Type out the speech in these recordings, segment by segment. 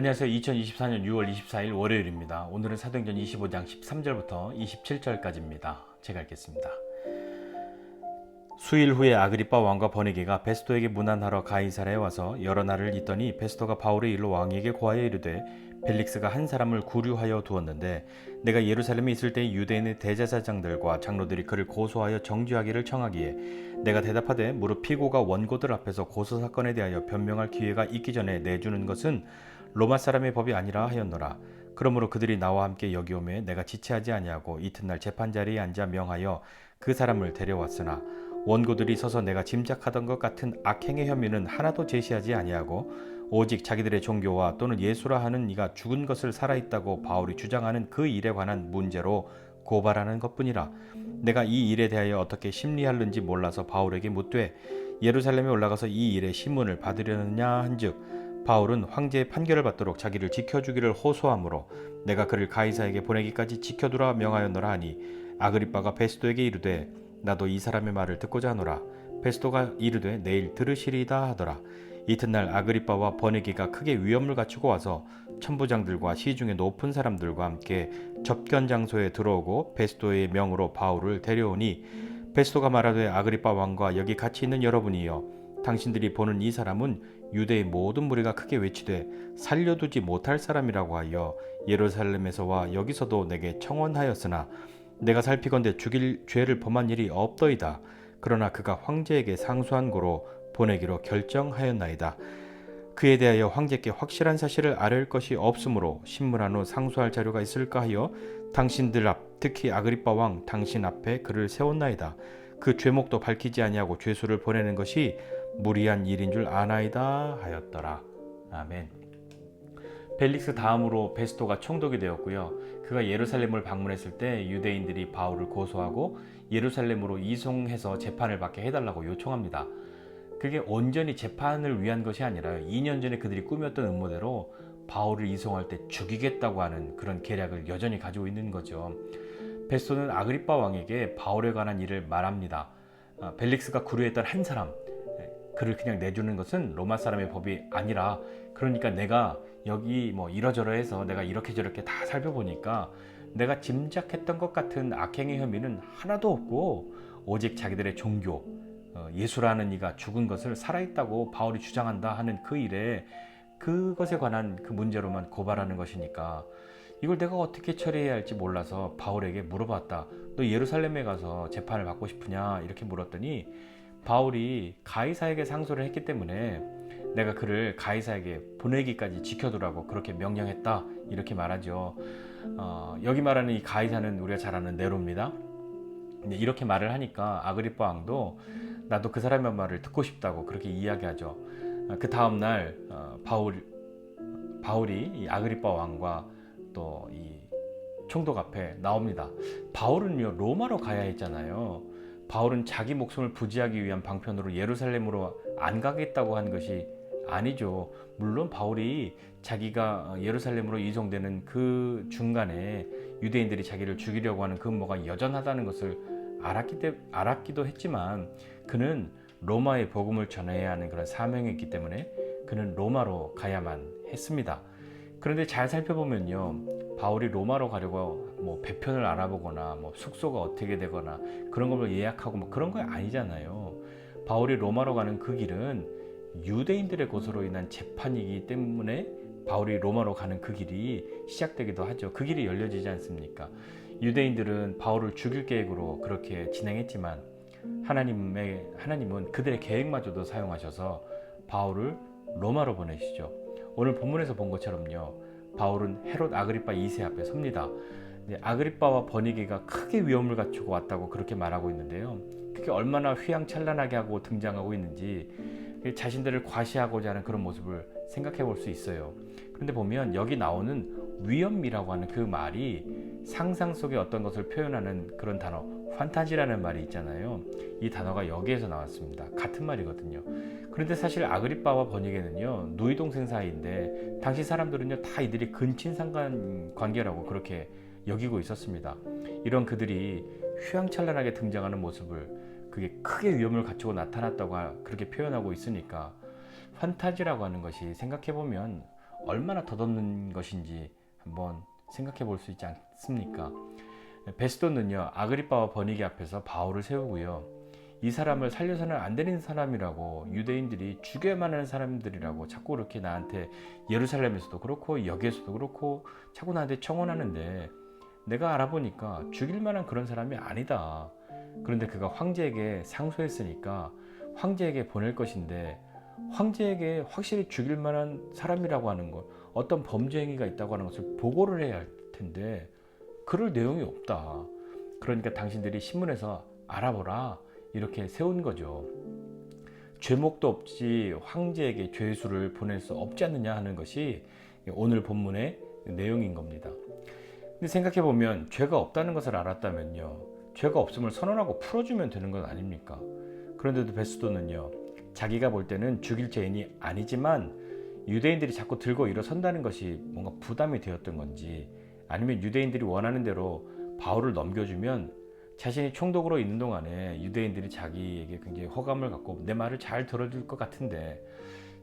안녕하세요. 2024년 6월 24일 월요일입니다. 오늘은 사도행전 25장 13절부터 27절까지입니다. 제가 읽겠습니다. 수일 후에 아그리빠 왕과 버니게가 베스토에게 문안하러 가이사라에 와서 여러 날을 있더니 베스토가 바울의 일로 왕에게 고하여 이르되 벨릭스가 한 사람을 구류하여 두었는데 내가 예루살렘에 있을 때 유대인의 대제사장들과 장로들이 그를 고소하여 정죄하기를 청하기에 내가 대답하되 무릇 피고가 원고들 앞에서 고소 사건에 대하여 변명할 기회가 있기 전에 내주는 것은 로마 사람의 법이 아니라 하였노라. 그러므로 그들이 나와 함께 여기 오매 내가 지체하지 아니하고 이튿날 재판 자리에 앉아 명하여 그 사람을 데려왔으나 원고들이 서서 내가 짐작하던 것 같은 악행의 혐의는 하나도 제시하지 아니하고 오직 자기들의 종교와 또는 예수라 하는 이가 죽은 것을 살아있다고 바울이 주장하는 그 일에 관한 문제로 고발하는 것뿐이라 내가 이 일에 대하여 어떻게 심리할는지 몰라서 바울에게 묻되 예루살렘에 올라가서 이 일의 신문을 받으려느냐 한즉 바울은 황제의 판결을 받도록 자기를 지켜주기를 호소하므로 내가 그를 가이사에게 보내기까지 지켜두라 명하였노라 하니 아그리빠가 베스도에게 이르되 나도 이 사람의 말을 듣고자 하노라. 베스도가 이르되 내일 들으시리이다 하더라. 이튿날 아그리빠와 버니기가 크게 위험을 갖추고 와서 천부장들과 시중의 높은 사람들과 함께 접견 장소에 들어오고 베스도의 명으로 바울을 데려오니 베스도가 말하되 아그리빠 왕과 여기 같이 있는 여러분이여 당신들이 보는 이 사람은 유대의 모든 무리가 크게 외치되 살려두지 못할 사람이라고 하여 예루살렘에서와 여기서도 내게 청원하였으나 내가 살피건대 죽일 죄를 범한 일이 없더이다. 그러나 그가 황제에게 상소한 고로 보내기로 결정하였나이다. 그에 대하여 황제께 확실한 사실을 아뢰을 것이 없으므로 신문한 후 상소할 자료가 있을까 하여 당신들 앞 특히 아그리빠 왕 당신 앞에 그를 세웠나이다. 그 죄목도 밝히지 아니하고 죄수를 보내는 것이 무리한 일인 줄 아나이다 하였더라. 아멘. 벨릭스 다음으로 베스토가 총독이 되었고요. 그가 예루살렘을 방문했을 때 유대인들이 바울을 고소하고 예루살렘으로 이송해서 재판을 받게 해달라고 요청합니다. 그게 온전히 재판을 위한 것이 아니라 2년 전에 그들이 꾸몄던 음모대로 바울을 이송할 때 죽이겠다고 하는 그런 계략을 여전히 가지고 있는 거죠. 베스토는 아그리빠 왕에게 바울에 관한 일을 말합니다. 아, 벨릭스가 구류했던 한 사람, 그를 그냥 내주는 것은 로마 사람의 법이 아니라 그러니까 내가 여기 뭐 이러저러해서 내가 이렇게 저렇게 다 살펴보니까 내가 짐작했던 것 같은 악행의 혐의는 하나도 없고 오직 자기들의 종교 어, 예수라는 이가 죽은 것을 살아있다고 바울이 주장한다 하는 그 일에 그것에 관한 그 문제로만 고발하는 것이니까 이걸 내가 어떻게 처리해야 할지 몰라서 바울에게 물어봤다. 너 예루살렘에 가서 재판을 받고 싶으냐? 이렇게 물었더니 바울이 가이사에게 상소를 했기 때문에 내가 그를 가이사에게 보내기까지 지켜두라고 그렇게 명령했다 이렇게 말하죠. 어, 여기 말하는 이 가이사는 우리가 잘 아는 네로입니다. 이렇게 말을 하니까 아그리파 왕도 나도 그 사람의 말을 듣고 싶다고 그렇게 이야기하죠. 어, 그 다음 날 어, 바울 바울이 이 아그리파 왕과 또 이 총독 앞에 나옵니다. 바울은요 로마로 가야 했잖아요. 바울은 자기 목숨을 부지하기 위한 방편으로 예루살렘으로 안 가겠다고 한 것이 아니죠. 물론 바울이 자기가 예루살렘으로 이송되는 그 중간에 유대인들이 자기를 죽이려고 하는 그 음모가 여전하다는 것을 알았기 때, 알았기도 했지만 그는 로마의 복음을 전해야 하는 그런 사명이 있기 때문에 그는 로마로 가야만 했습니다. 그런데 잘 살펴보면요. 바울이 로마로 가려고 뭐 배편을 알아보거나 뭐 숙소가 어떻게 되거나 그런 걸 예약하고 뭐 그런 거 아니잖아요. 바울이 로마로 가는 그 길은 유대인들의 고소로 인한 재판이기 때문에 바울이 로마로 가는 그 길이 시작되기도 하죠. 그 길이 열려지지 않습니까? 유대인들은 바울을 죽일 계획으로 그렇게 진행했지만 하나님의 하나님은 그들의 계획마저도 사용하셔서 바울을 로마로 보내시죠. 오늘 본문에서 본 것처럼요. 바울은 헤롯 아그리파 2세 앞에 섭니다. 아그리파와 버니게가 크게 위험을 갖추고 왔다고 그렇게 말하고 있는데요. 그게 얼마나 휘황찬란하게 하고 등장하고 있는지 자신들을 과시하고자 하는 그런 모습을 생각해 볼 수 있어요. 그런데 보면 여기 나오는 위험이라고 하는 그 말이 상상 속의 어떤 것을 표현하는 그런 단어, 판타지라는 말이 있잖아요. 이 단어가 여기에서 나왔습니다. 같은 말이거든요. 그런데 사실 아그리빠와 번역에는요, 누이 동생 사이인데, 당시 사람들은요, 다 이들이 근친 상관 관계라고 그렇게 여기고 있었습니다. 이런 그들이 휘황찬란하게 등장하는 모습을 그게 크게 위험을 갖추고 나타났다고 그렇게 표현하고 있으니까 판타지라고 하는 것이 생각해 보면 얼마나 덧없는 것인지 한번 생각해 볼 수 있지 않습니까? 베스도는요 아그리빠와 버니게 앞에서 바울을 세우고요 이 사람을 살려서는 안 되는 사람이라고 유대인들이 죽여야만 하는 사람들이라고 자꾸 그렇게 나한테 예루살렘에서도 그렇고 여기에서도 그렇고 자꾸 나한테 청원하는데 내가 알아보니까 죽일 만한 그런 사람이 아니다. 그런데 그가 황제에게 상소했으니까 황제에게 보낼 것인데 황제에게 확실히 죽일 만한 사람이라고 하는 것, 어떤 범죄 행위가 있다고 하는 것을 보고를 해야 할 텐데 그럴 내용이 없다. 그러니까 당신들이 신문에서 알아보라 이렇게 세운 거죠. 죄목도 없이 황제에게 죄수를 보낼 수 없지 않느냐 하는 것이 오늘 본문의 내용인 겁니다. 근데 생각해 보면 죄가 없다는 것을 알았다면요. 죄가 없음을 선언하고 풀어주면 되는 건 아닙니까? 그런데도 베스도는요. 자기가 볼 때는 죽일 죄인이 아니지만 유대인들이 자꾸 들고 일어선다는 것이 뭔가 부담이 되었던 건지 아니면 유대인들이 원하는 대로 바울을 넘겨주면 자신이 총독으로 있는 동안에 유대인들이 자기에게 굉장히 호감을 갖고 내 말을 잘 들어줄 것 같은데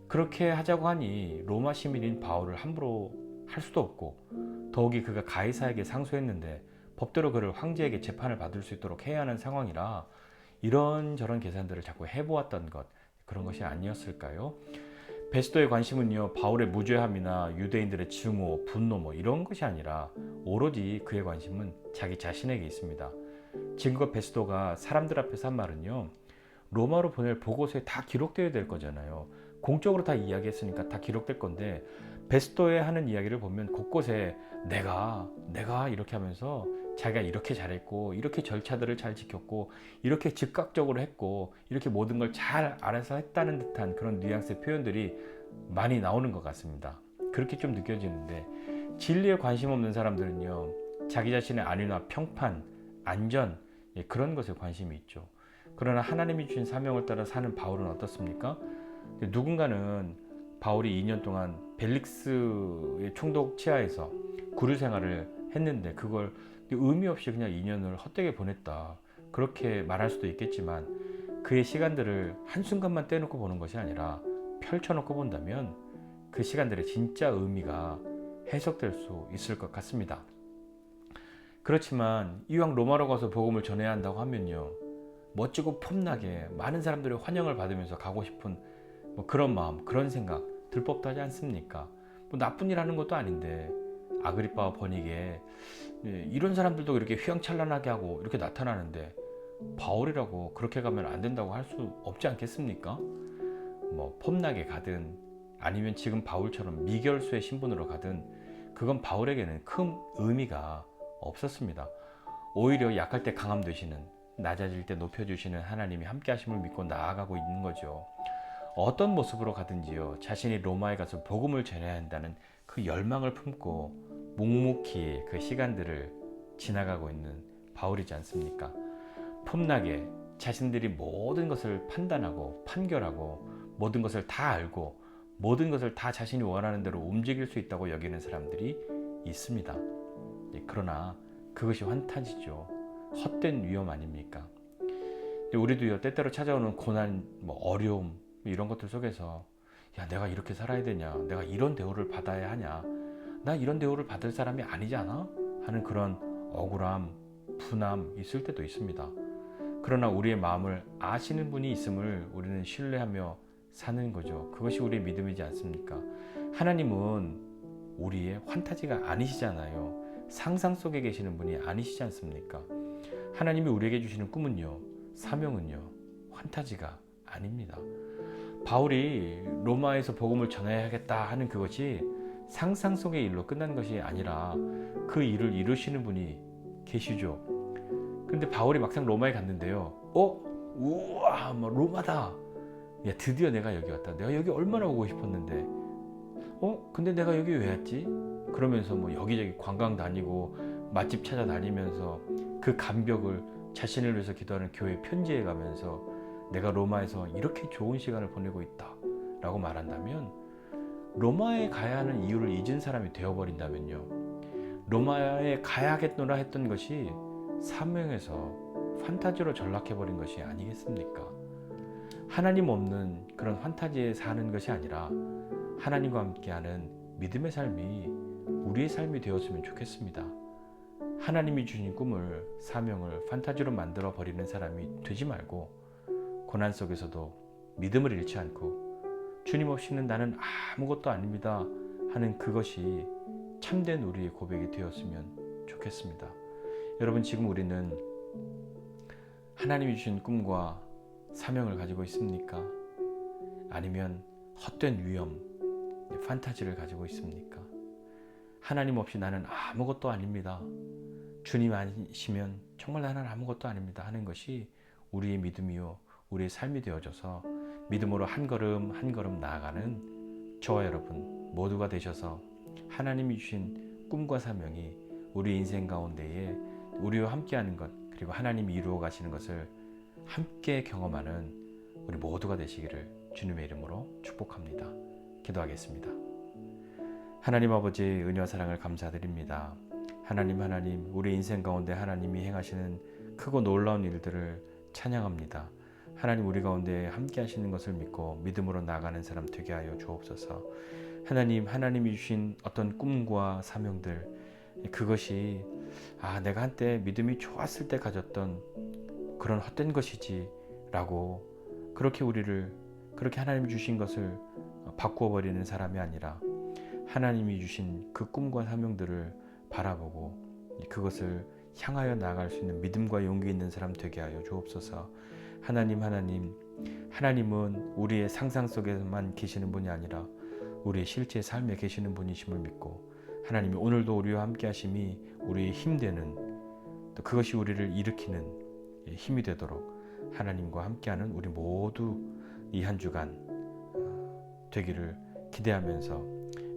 그렇게 하자고 하니 로마 시민인 바울을 함부로 할 수도 없고 더욱이 그가 가이사에게 상소했는데 법대로 그를 황제에게 재판을 받을 수 있도록 해야 하는 상황이라 이런저런 계산들을 자꾸 해보았던 것 그런 것이 아니었을까요? 베스도의 관심은요 바울의 무죄함이나 유대인들의 증오, 분노 뭐 이런 것이 아니라 오로지 그의 관심은 자기 자신에게 있습니다. 지금껏 베스도가 사람들 앞에서 한 말은요 로마로 보낼 보고서에 다 기록되어야 될 거잖아요. 공적으로 다 이야기했으니까 다 기록될 건데 베스도에 하는 이야기를 보면 곳곳에 내가 내가 이렇게 하면서 자기가 이렇게 잘했고 이렇게 절차들을 잘 지켰고 이렇게 즉각적으로 했고 이렇게 모든 걸 잘 알아서 했다는 듯한 그런 뉘앙스의 표현들이 많이 나오는 것 같습니다. 그렇게 좀 느껴지는데 진리에 관심 없는 사람들은요 자기 자신의 안위나 평판, 안전 예, 그런 것에 관심이 있죠. 그러나 하나님이 주신 사명을 따라 사는 바울은 어떻습니까? 누군가는 바울이 2년 동안 벨릭스의 총독 치하에서 구류 생활을 했는데 그걸 의미 없이 그냥 2년을 헛되게 보냈다. 그렇게 말할 수도 있겠지만 그의 시간들을 한순간만 떼놓고 보는 것이 아니라 펼쳐놓고 본다면 그 시간들의 진짜 의미가 해석될 수 있을 것 같습니다. 그렇지만 이왕 로마로 가서 복음을 전해야 한다고 하면요. 멋지고 폼나게 많은 사람들의 환영을 받으면서 가고 싶은 뭐 그런 마음, 그런 생각 들 법도 하지 않습니까? 뭐 나쁜 일 하는 것도 아닌데 아그리빠와 버니게 예, 이런 사람들도 이렇게 휘황찬란하게 하고 이렇게 나타나는데 바울이라고 그렇게 가면 안 된다고 할 수 없지 않겠습니까? 뭐 폼나게 가든 아니면 지금 바울처럼 미결수의 신분으로 가든 그건 바울에게는 큰 의미가 없었습니다. 오히려 약할 때 강함 되시는 낮아질 때 높여주시는 하나님이 함께 하심을 믿고 나아가고 있는 거죠. 어떤 모습으로 가든지요. 자신이 로마에 가서 복음을 전해야 한다는 그 열망을 품고 묵묵히 그 시간들을 지나가고 있는 바울이지 않습니까? 폼나게 자신들이 모든 것을 판단하고 판결하고 모든 것을 다 알고 모든 것을 다 자신이 원하는 대로 움직일 수 있다고 여기는 사람들이 있습니다. 예, 그러나 그것이 환타지죠. 헛된 위험 아닙니까? 우리도요 때때로 찾아오는 고난, 뭐 어려움 이런 것들 속에서 야 내가 이렇게 살아야 되냐, 내가 이런 대우를 받아야 하냐, 나 이런 대우를 받을 사람이 아니잖아 하는 그런 억울함, 분함 있을 때도 있습니다. 그러나 우리의 마음을 아시는 분이 있음을 우리는 신뢰하며 사는 거죠. 그것이 우리의 믿음이지 않습니까? 하나님은 우리의 환타지가 아니시잖아요. 상상 속에 계시는 분이 아니시지 않습니까? 하나님이 우리에게 주시는 꿈은요, 사명은요, 환타지가 아닙니다. 바울이 로마에서 복음을 전해야겠다 하는 그것이 상상 속의 일로 끝난 것이 아니라 그 일을 이루시는 분이 계시죠. 근데 바울이 막상 로마에 갔는데요. 어? 우와, 뭐 로마다. 야, 드디어 내가 여기 왔다. 내가 여기 얼마나 오고 싶었는데. 어? 근데 내가 여기 왜 왔지? 그러면서 뭐 여기저기 관광 다니고 맛집 찾아다니면서 그 감격을 자신을 위해서 기도하는 교회 편지에 가면서 내가 로마에서 이렇게 좋은 시간을 보내고 있다 라고 말한다면 로마에 가야 하는 이유를 잊은 사람이 되어버린다면요 로마에 가야겠노라 했던 것이 사명에서 판타지로 전락해버린 것이 아니겠습니까? 하나님 없는 그런 판타지에 사는 것이 아니라 하나님과 함께하는 믿음의 삶이 우리의 삶이 되었으면 좋겠습니다. 하나님이 주신 꿈을 사명을 판타지로 만들어 버리는 사람이 되지 말고 고난 속에서도 믿음을 잃지 않고 주님 없이는 나는 아무것도 아닙니다 하는 그것이 참된 우리의 고백이 되었으면 좋겠습니다. 여러분 지금 우리는 하나님이 주신 꿈과 사명을 가지고 있습니까? 아니면 헛된 위험, 판타지를 가지고 있습니까? 하나님 없이 나는 아무것도 아닙니다. 주님 아니시면 정말 나는 아무것도 아닙니다 하는 것이 우리의 믿음이요 우리의 삶이 되어져서 믿음으로 한 걸음 한 걸음 나아가는 저와 여러분 모두가 되셔서 하나님이 주신 꿈과 사명이 우리 인생 가운데에 우리와 함께하는 것 그리고 하나님이 이루어 가시는 것을 함께 경험하는 우리 모두가 되시기를 주님의 이름으로 축복합니다. 기도하겠습니다. 하나님 아버지 은혜와 사랑을 감사드립니다. 하나님 하나님 우리 인생 가운데 하나님이 행하시는 크고 놀라운 일들을 찬양합니다. 하나님 우리 가운데 함께 하시는 것을 믿고 믿음으로 나가는 사람 되게 하여 주옵소서. 하나님 하나님이 주신 어떤 꿈과 사명들 그것이 아 내가 한때 믿음이 좋았을 때 가졌던 그런 헛된 것이지라고 그렇게 우리를 그렇게 하나님이 주신 것을 바꾸어 버리는 사람이 아니라 하나님이 주신 그 꿈과 사명들을 바라보고 그것을 향하여 나아갈 수 있는 믿음과 용기 있는 사람 되게 하여 주옵소서. 하나님 하나님 하나님은 우리의 상상 속에만 계시는 분이 아니라 우리의 실제 삶에 계시는 분이심을 믿고 하나님이 오늘도 우리와 함께 하심이 우리의 힘되는 또 그것이 우리를 일으키는 힘이 되도록 하나님과 함께하는 우리 모두 이 한 주간 어, 되기를 기대하면서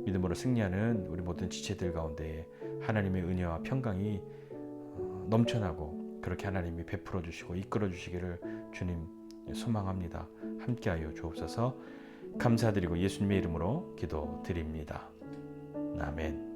믿음으로 승리하는 우리 모든 지체들 가운데에 하나님의 은혜와 평강이 어, 넘쳐나고 그렇게 하나님이 베풀어 주시고 이끌어 주시기를 주님 소망합니다. 함께하여 주옵소서. 감사드리고 예수님의 이름으로 기도드립니다. 아멘.